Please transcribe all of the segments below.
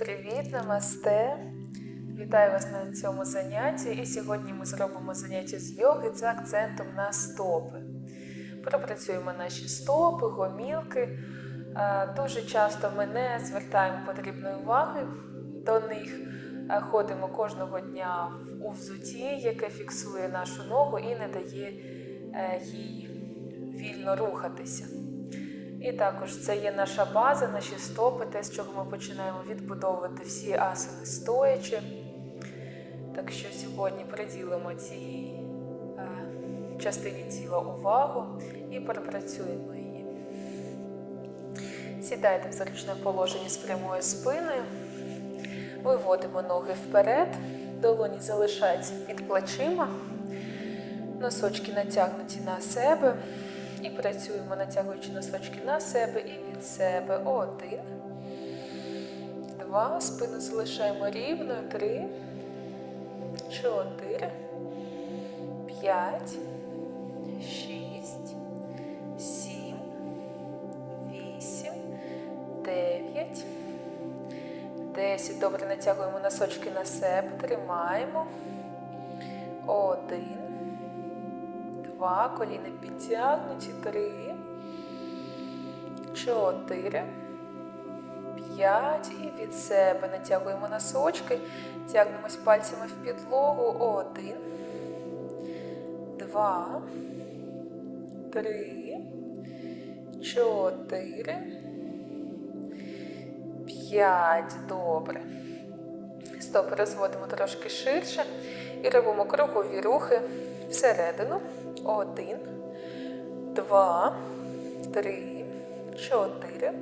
Привіт, намасте! Вітаю вас на цьому занятті. І сьогодні ми зробимо заняття з йоги з акцентом на стопи. Пропрацюємо наші стопи, гомілки. Дуже часто ми не звертаємо потрібної уваги до них. Ходимо кожного дня у взуті, яке фіксує нашу ногу і не дає е, їй вільно рухатися. І також це є наша база, наші стопи, те, з чого ми починаємо відбудовувати всі асани стоячи. Так що сьогодні приділимо цій е, частині тіла увагу і пропрацюємо її. Сідайте в зручне положення з прямою спиною. Виводимо ноги вперед, долоні залишаються під плечима, носочки натягнуті на себе. І працюємо, натягуючи носочки на себе і від себе. Один. Два. Спину залишаємо рівною. Три. Чотири. П'ять. Шість. Сім. Вісім. Дев'ять. Десять. Добре, натягуємо носочки на себе. Тримаємо. Один. Два, коліна підтягнуті, три, чотири, п'ять. І від себе натягуємо носочки, тягнемось пальцями в підлогу. Один, два, три, чотири, п'ять. Добре. Стопи розводимо трошки ширше і робимо кругові рухи всередину. Один, два, три, чотири,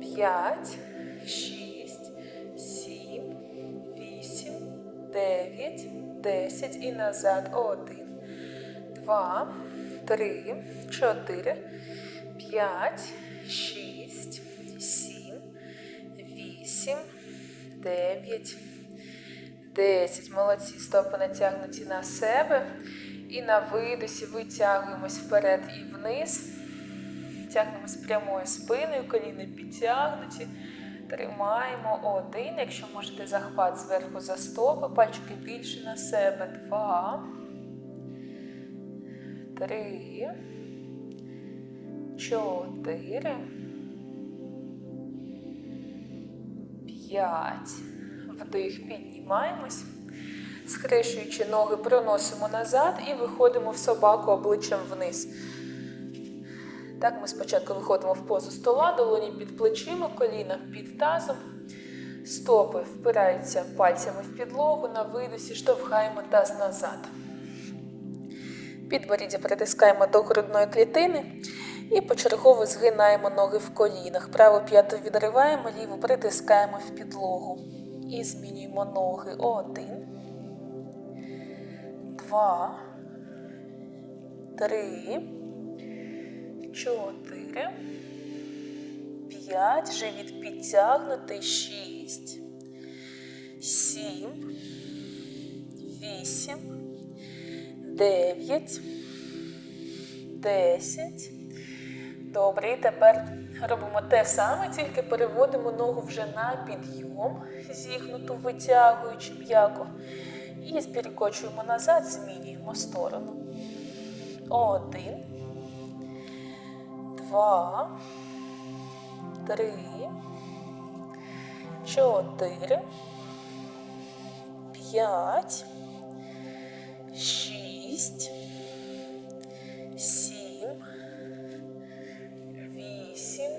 п'ять, шість, сім, вісім, дев'ять, десять і назад. Один, два, три, чотири, п'ять, шість, сім, вісім, дев'ять. 10. Молодці. Стопи натягнуті на себе. І на видосі витягуємось вперед і вниз. Тягнемось прямою спиною, коліни підтягнуті. Тримаємо один. Якщо можете захват зверху за стопи, пальчики більше на себе. Два. Три. Чотири. П'ять. Вдих, піднімаємось. Схрещуючи ноги, проносимо назад і виходимо в собаку обличчям вниз. Так, ми спочатку виходимо в позу стола, долоні під плечима, коліна під тазом. Стопи впираються пальцями в підлогу, на видосі штовхаємо таз назад. Підборіддя притискаємо до грудної клітини і почергово згинаємо ноги в колінах. Праву п'яту відриваємо, ліву притискаємо в підлогу. І змінюємо ноги. Один, два, три, чотири, п'ять, живіт підтягнутий, шість, сім, вісім, дев'ять, десять. Добре, і тепер робимо те саме, тільки переводимо ногу вже на підйом, зігнуту, витягуючи м'яко. І перекочуємо назад, змінюємо сторону. Один, два, три, чотири, п'ять, шість, сім. Вісім,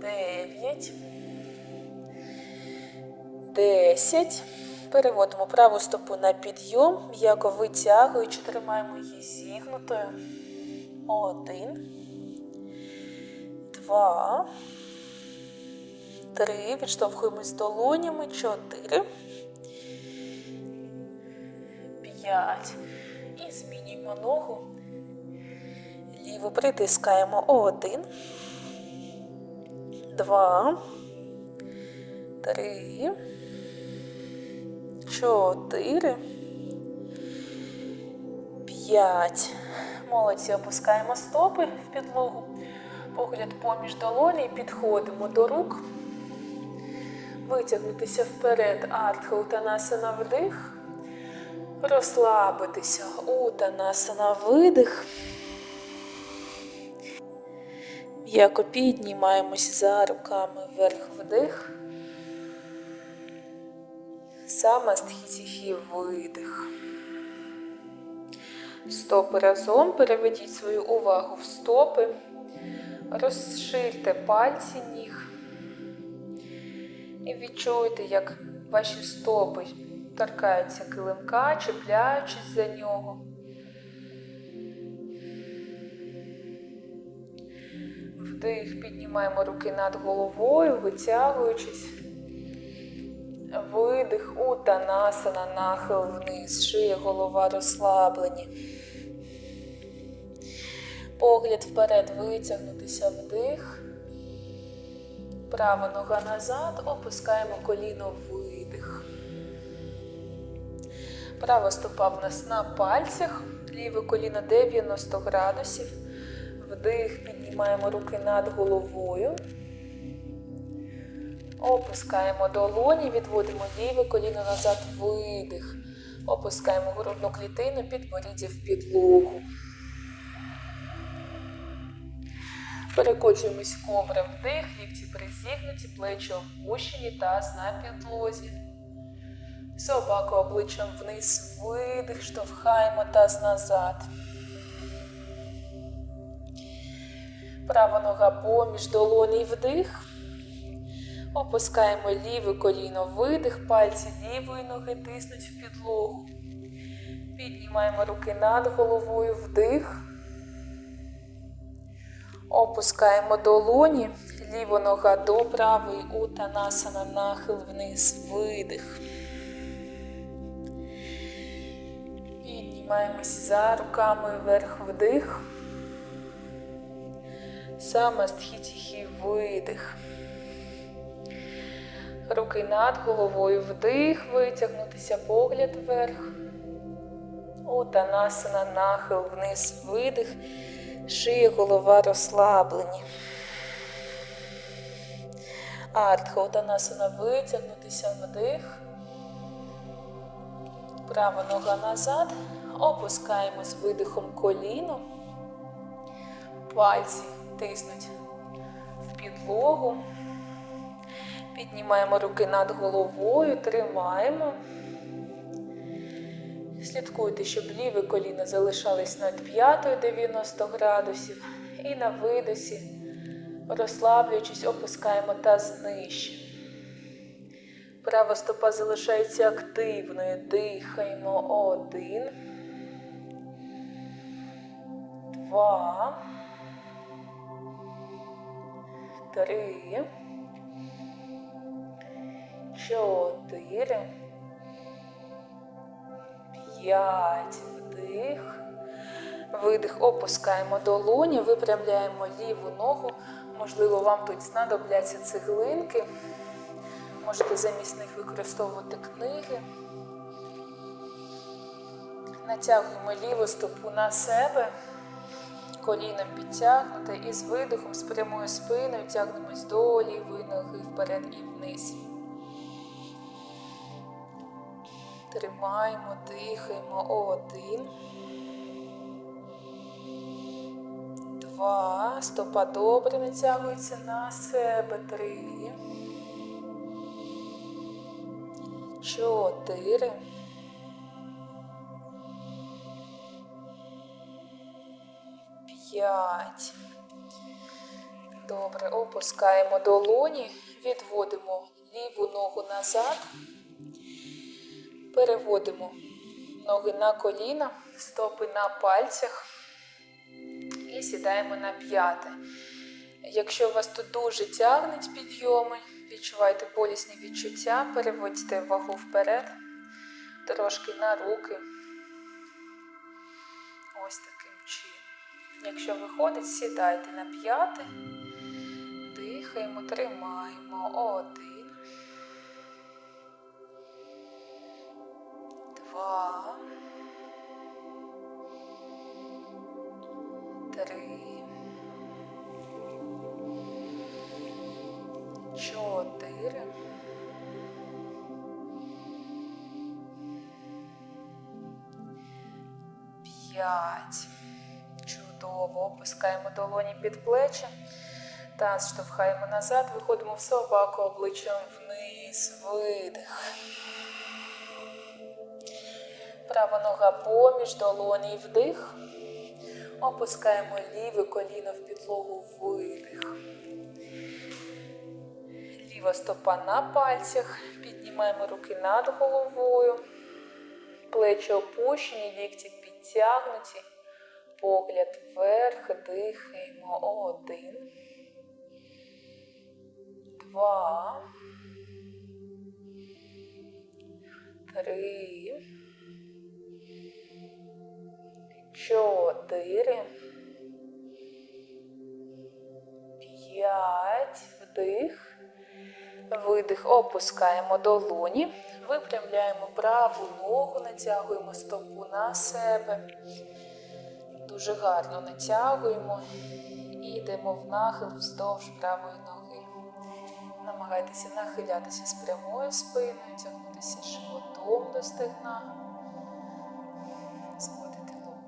дев'ять, десять. Переводимо праву стопу на підйом, м'яко витягуючи, тримаємо її зігнутою. Один, два, три. Відштовхуємось долонями. Чотири. П'ять. І змінюємо ногу. Ліву притискаємо один, два, три, чотири, п'ять. Молодці, опускаємо стопи в підлогу. Погляд поміж долоні, підходимо до рук. Витягнутися вперед, артха утанасана вдих. Розслабитися, утанасана видих. М'яко піднімаємось за руками вверх вдих. Самастхітіхі видих. Стопи разом. Переведіть свою увагу в стопи. Розширте пальці ніг. І відчуйте, як ваші стопи торкаються килимка, чіпляючись за нього. Вдих, піднімаємо руки над головою, витягуючись. Видих, утанасана, нахил вниз, шия, голова розслаблені. Погляд вперед витягнутися вдих. Права нога назад, опускаємо коліно видих. Права стопа в нас на пальцях, ліве коліно 90 градусів. Вдих, піднімаємо руки над головою. Опускаємо долоні, відводимо ліве коліно назад, видих. Опускаємо грудну клітину, підборіддя в підлогу. Перекочуємось кобра вдих, лікті призігнуті, плечі опущені, таз на підлозі. Собаку обличчям вниз, видих, штовхаємо таз назад. Права нога поміж долоні вдих. Опускаємо ліве коліно, видих, пальці лівої ноги тиснуть в підлогу. Піднімаємо руки над головою, вдих. Опускаємо долоні, ліва нога до правої, утанасана, нахил вниз, видих. Піднімаємось за руками вверх вдих. Самастхітіхі видих. Руки над головою вдих, витягнутися погляд вверх. Утанасана, нахил вниз, видих. Шия, голова розслаблені. Артха утанасана витягнутися вдих. Права нога назад. Опускаємо з видихом коліно. Пальці тиснуть в підлогу. Піднімаємо руки над головою, тримаємо. Слідкуйте, щоб ліве коліно залишалось над п'ятою 90 градусів. І на видосі, розслаблюючись, опускаємо таз нижче. Права стопа залишається активною. Дихаємо. Один. Два. Три. Чотири. П'ять. Вдих. Видих. Опускаємо долоні, випрямляємо ліву ногу. Можливо, вам тут знадобляться цеглинки. Можете замість них використовувати книги. Натягуємо ліву стопу на себе, коліном підтягнуте і з видихом, з прямою спиною тягнемось до лівої ноги вперед і вниз. Тримаємо, дихаємо. Один. Два. Стопа добре натягується на себе. Три. Чотири. П'ять. Добре, опускаємо долоні, відводимо ліву ногу назад, переводимо ноги на коліна, стопи на пальцях і сідаємо на п'яте. Якщо вас тут дуже тягнуть підйоми, відчуваєте болісні відчуття, переводьте вагу вперед, трошки на руки. Ось таким чином. Якщо виходить, сідайте на п'яте, дихаємо, тримаємо. Один. два, три, чотири. П'ять. Чудово. Опускаємо долоні під плечі. Таз штовхаємо назад, виходимо в собаку обличчям вниз, видих. Права нога поміж долоні вдих. Опускаємо ліве коліно в підлогу видих. Ліва стопа на пальцях. Піднімаємо руки над головою. Плечі опущені, лікті підтягнуті. Погляд вверх, дихаємо. Один. Два. Три. Чотири. П'ять. Вдих. Видих. Опускаємо долоні. Випрямляємо праву ногу, натягуємо стопу на себе. Дуже гарно натягуємо і йдемо в нахил вздовж правої ноги. Намагайтеся нахилятися з прямою спиною, тягнутися животом до стегна,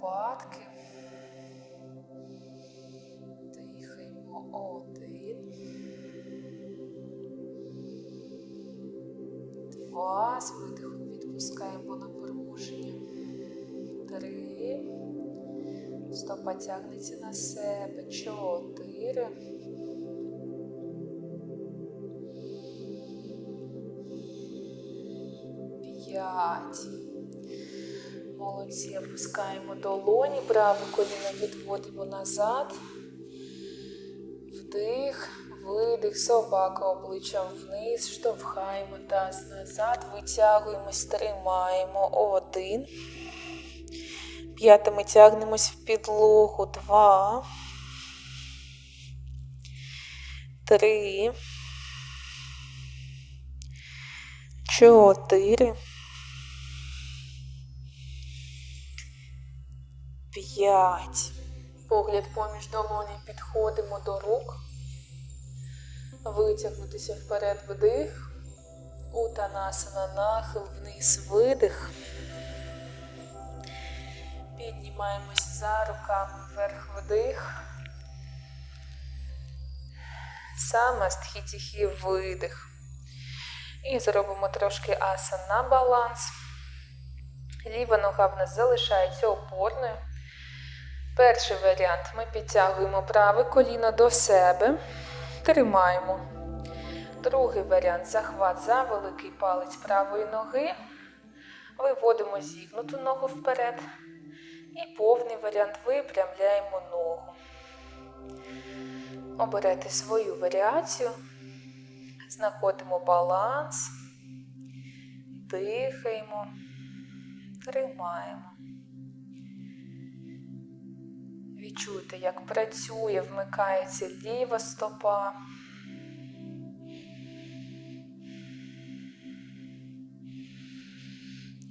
лопатки. Дихаємо один. Два. З видихом відпускаємо напруження. Три. Стопа тягнеться на себе. Чотири. П'ять. Молодці. Опускаємо долоні. Праве коліно відводимо назад. Вдих. Видих, собака обличчям вниз, штовхаємо таз назад, витягуємось, тримаємо. Один. П'ятими тягнемось в підлогу. Два. Три. Чотири. П'ять. Погляд поміж долоні підходимо до рук. Витягнутися вперед вдих. Утанасана нахил вниз видих. Піднімаємось за руками вверх вдих. Самастхітіхі видих. І зробимо трошки асан на баланс. Ліва нога в нас залишається опорною. Перший варіант ми підтягуємо праве коліно до себе. Тримаємо. Другий варіант захват за великий палець правої ноги. Виводимо зігнуту ногу вперед. І повний варіант випрямляємо ногу. Обирайте свою варіацію. Знаходимо баланс. Дихаємо. Тримаємо. Відчуйте, як працює, вмикається ліва стопа.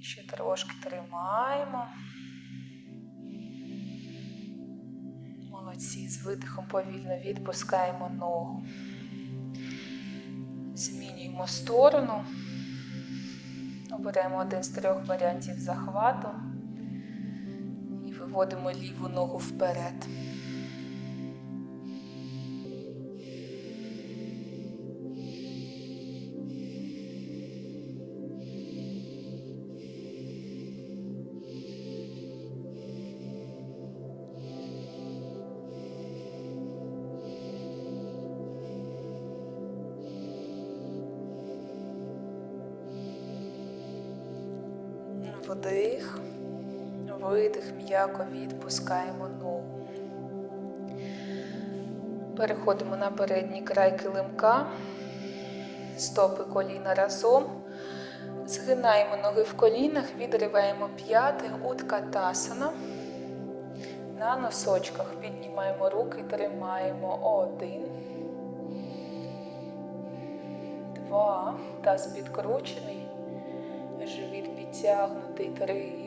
Ще трошки тримаємо. Молодці, з видихом повільно відпускаємо ногу. Змінюємо сторону. Оберемо один з трьох варіантів захвату виводимо ліву ногу вперед. М'яко відпускаємо ногу. Переходимо на передній край килимка, стопи коліна разом. Згинаємо ноги в колінах, відриваємо п'яти, уткатасана. На носочках піднімаємо руки, тримаємо один. Два. Таз підкручений. Живіт підтягнутий. Три.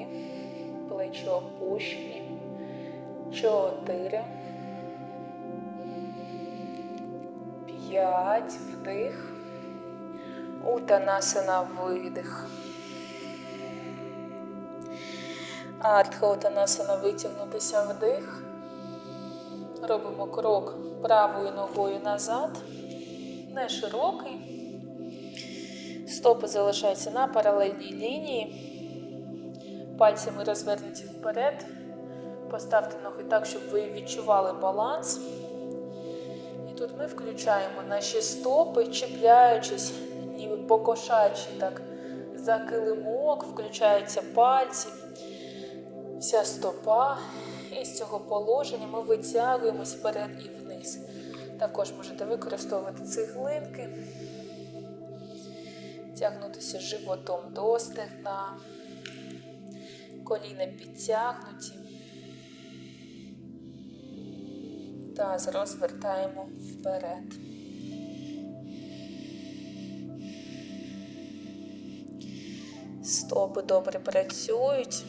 Плечі опущені. Чотири. П'ять. Вдих. Утанасана видих. Артхаутанасана витягнутися вдих. Робимо крок правою ногою назад. Не широкий. Стопи залишаються на паралельній лінії. Пальцями розвернуті вперед. Поставте ноги так, щоб ви відчували баланс. І тут ми включаємо наші стопи, чіпляючись, ніби покошачі так за килимок, включаються пальці, вся стопа. І з цього положення ми витягуємось вперед і вниз. Також можете використовувати цеглинки, тягнутися животом до стегна, коліна підтягнуті. Таз розвертаємо вперед. Стопи добре працюють.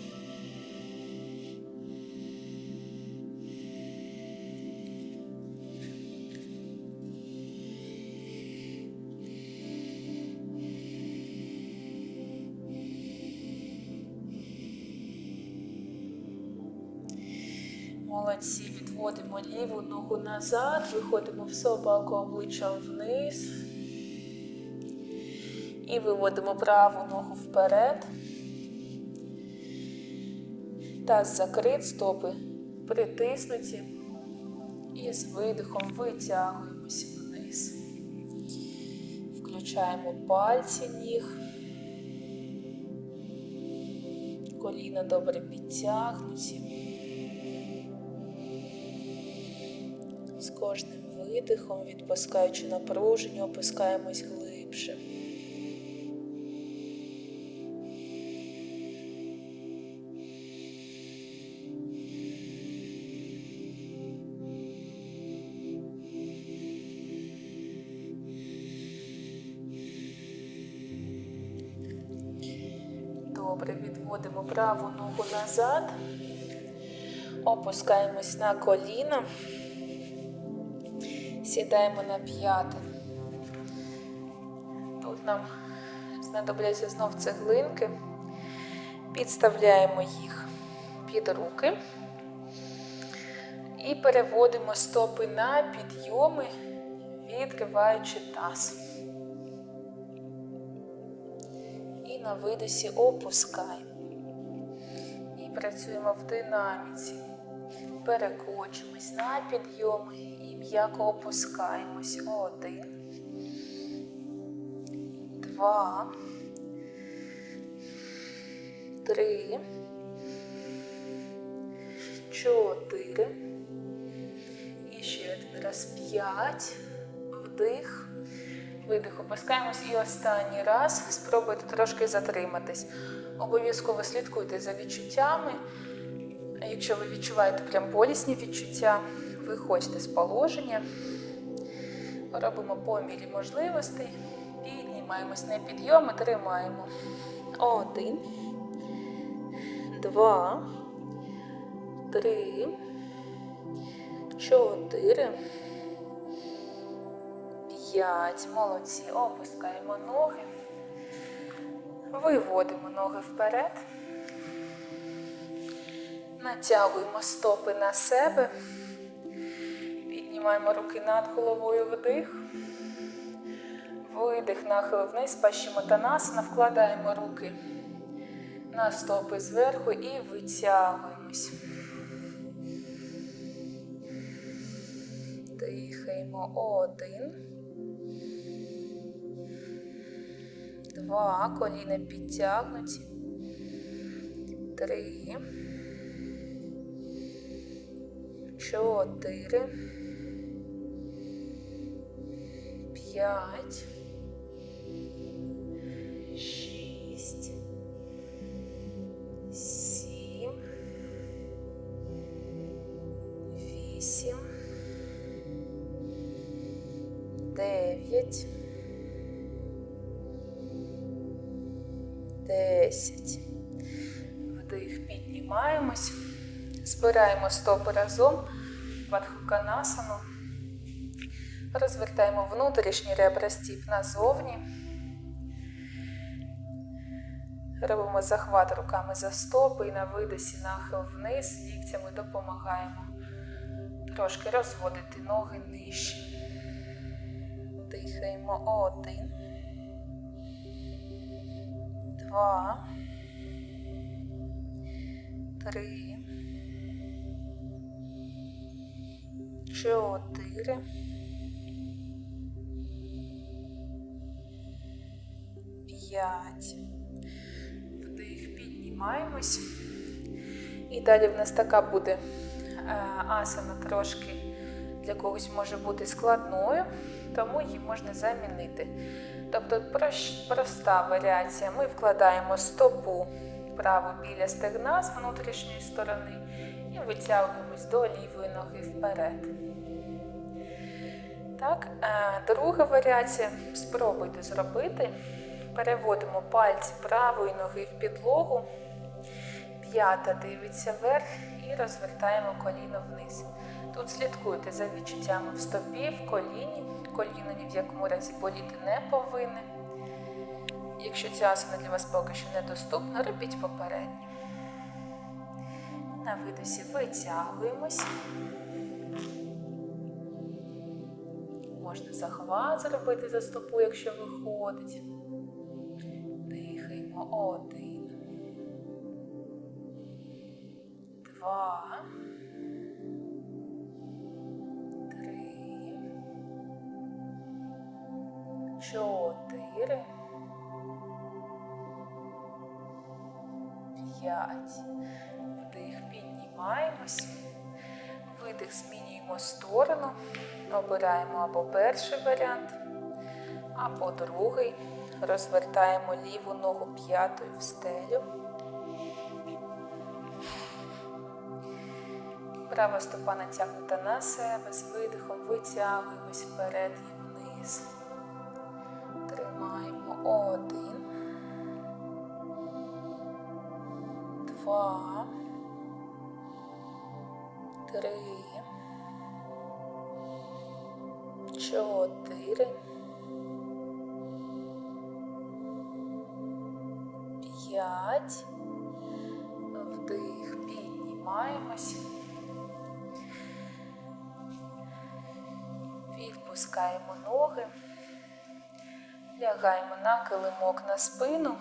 Ліву ногу назад, виходимо в собаку обличчям вниз. І виводимо праву ногу вперед. Таз закрит, стопи притиснуті. І з видихом витягуємося вниз. Включаємо пальці ніг. Коліна добре підтягнуті. З кожним видихом, відпускаючи напруження, опускаємось глибше. Добре, відводимо праву ногу назад, опускаємось на коліна. Сідаємо на п'яти. Тут нам знадобляться знов цеглинки. Підставляємо їх під руки і переводимо стопи на підйоми, відкриваючи таз. І на видосі опускаємо. І працюємо в динаміці. Перекочимось на підйоми і м'яко опускаємось. Один, два, три, чотири. І ще один раз п'ять. Вдих. Видих, опускаємось і останній раз спробуйте трошки затриматись. Обов'язково слідкуйте за відчуттями. Якщо ви відчуваєте прям болісні відчуття, виходьте з положення. Робимо по мірі можливостей. Піднімаємось на підйом і тримаємо. Один, два, три, чотири. П'ять. Молодці. Опускаємо ноги. Виводимо ноги вперед. Натягуємо стопи на себе. Піднімаємо руки над головою вдих. Видих, нахил вниз, пащимотанасана. Вкладаємо руки на стопи зверху і витягуємось. Дихаємо один. Два. Коліна підтягнуті. Три. Чотири. П'ять. Шість. Сім. Вісім. Дев'ять. Десять. Вдих, піднімаємось. Збираємо стопи разом. Вадхуканасану. Розвертаємо внутрішні ребра стіп назовні. Робимо захват руками за стопи і на видосі нахил вниз, ліктями допомагаємо трошки розводити ноги нижче. Дихаємо один, два, три, чотири. П'ять. Вдих, піднімаємось. І далі в нас така буде е, асана трошки для когось може бути складною, тому її можна замінити. Тобто проста варіація. Ми вкладаємо стопу праву біля стегна з внутрішньої сторони і витягуємось до лівої ноги вперед. Так, е, друга варіація. Спробуйте зробити. Переводимо пальці правої ноги в підлогу. П'ята дивиться вверх і розвертаємо коліно вниз. Тут слідкуйте за відчуттями в стопі, в коліні. Коліно ні в якому разі боліти не повинне. Якщо ця асана для вас поки що недоступна, робіть попередньо. На видосі витягуємось. Можна захват зробити за стопу, якщо виходить. Дихаємо один. Два. Три. Чотири. П'ять. Вдих, піднімаємось. Видих змінюємо сторону. Обираємо або перший варіант, або другий. Розвертаємо ліву ногу п'ятою в стелю. Права стопа натягнута на себе, з видихом витягуємось вперед і вниз. Тримаємо один, два, три, чотири, п'ять. Вдих, піднімаємось. Відпускаємо ноги, лягаємо на килимок на спину,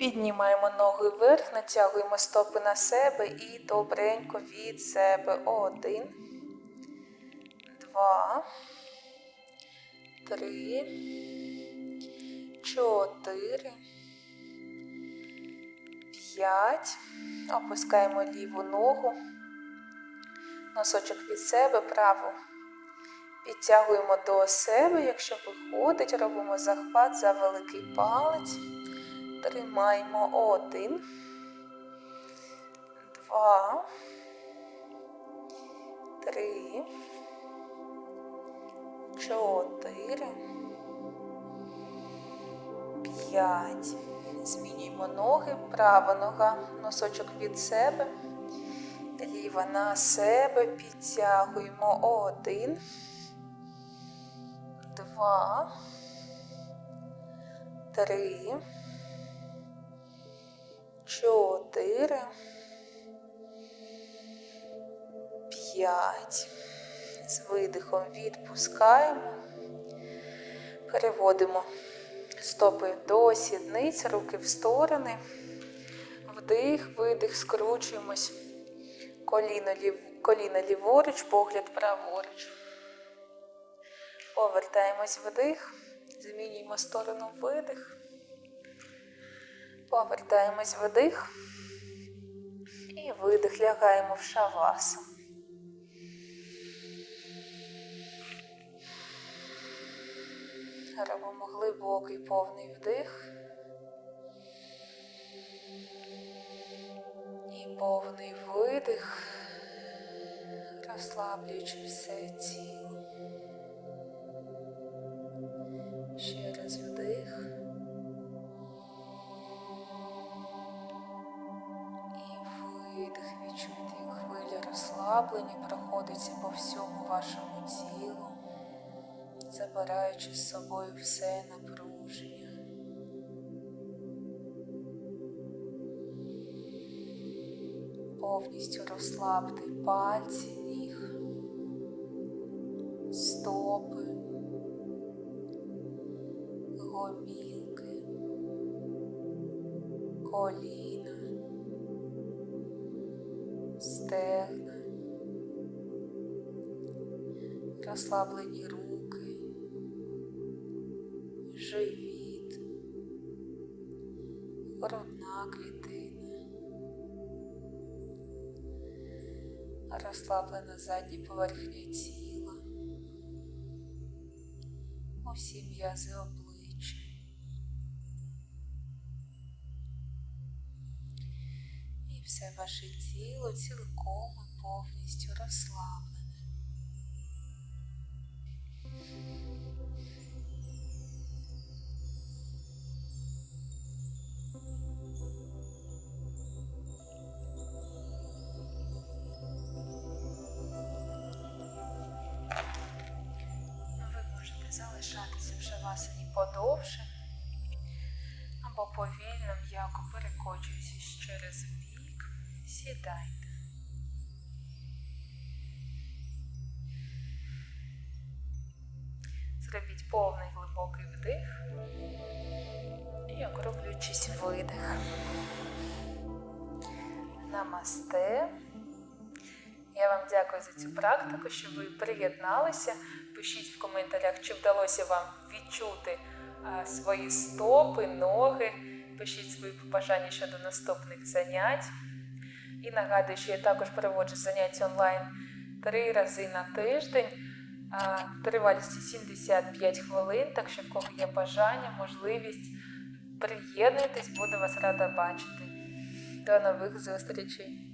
піднімаємо ноги вверх, натягуємо стопи на себе і добренько від себе. Один, два, три, чотири, п'ять. Опускаємо ліву ногу, носочок від себе, праву. Підтягуємо до себе, якщо виходить, робимо захват за великий палець. Тримаємо один, два, три, чотири, п'ять. Змінюємо ноги, права нога, носочок від себе, ліва на себе, підтягуємо один два, три, чотири, п'ять. З видихом відпускаємо, переводимо стопи до сідниць, руки в сторони, вдих, видих, скручуємось, коліно, лів... коліно ліворуч, погляд праворуч. Повертаємось вдих, змінюємо сторону видих. Повертаємось вдих і видих, лягаємо в шавасу. Робимо глибокий повний вдих. І повний видих, розслаблюючи все тіло. забираючи з собою все напруження. Повністю розслабте пальці ніг, стопи, гомілки, коліна, стегна, розслаблені руки живіт, грудна клітина, розслаблена задня поверхня тіла, усі м'язи обличчя. І все ваше тіло цілком і повністю розслаблене. Залишатися в шавасані подовше або повільно м'яко перекочуючись через бік, сідайте. Зробіть повний глибокий вдих і округлюючись видих. Намасте. Я вам дякую за цю практику, що ви приєдналися. Пишіть в коментарях, чи вдалося вам відчути свої стопи, ноги. Пишіть свої побажання щодо наступних занять. І нагадую, що я також проводжу заняття онлайн три рази на тиждень. Тривалістю 75 хвилин, так що в кого є бажання, можливість, приєднуйтесь, буду вас рада бачити. До нових зустрічей!